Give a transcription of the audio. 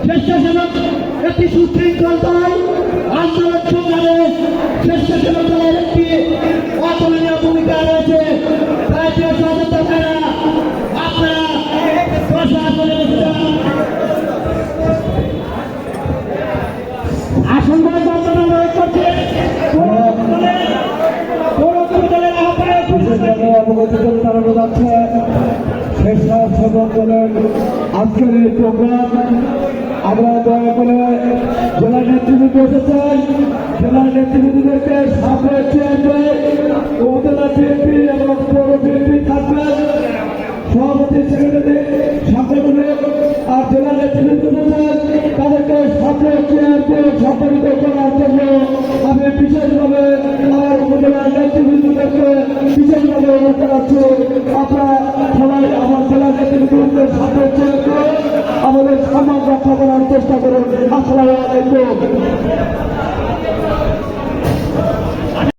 স্বেচ্ছাসেবক একটি সুশৃঙ্খল দল আন্দোলন সংগ্রামে স্বেচ্ছাসেবক দলের একটি অতুলনীয় ভূমিকা রয়েছে তাই প্রিয় সহযোদ্ধারা আপনারা আসন্ন বর্তমান রয়ে করছে অবগত করে জানানো যাচ্ছে স্বেচ্ছাসেবক দলের আজকের এই প্রোগ্রাম, আমরা দয়া করে জেলা নেতৃবৃন্দ এসেছেন জেলা নেতৃবৃন্দদেরকে সামনে চেয়ারম্যান উপজেলা বিএনপি এবং পৌর বিএনপি থাকবেন সভাপতি সেক্রেটারি সাংগঠনিক আর জেলা নেতৃবৃন্দ তাদেরকে সামনে চেয়ারকে সম্পাদিত করার জন্য আমি বিশেষভাবে আমার নেতৃবৃন্দদেরকে বিশেষভাবে অনুরোধ জানাচ্ছি। আপনারা আমাদের সমাজ রক্ষা করার চেষ্টা করুন। আসসালামু আলাইকুম।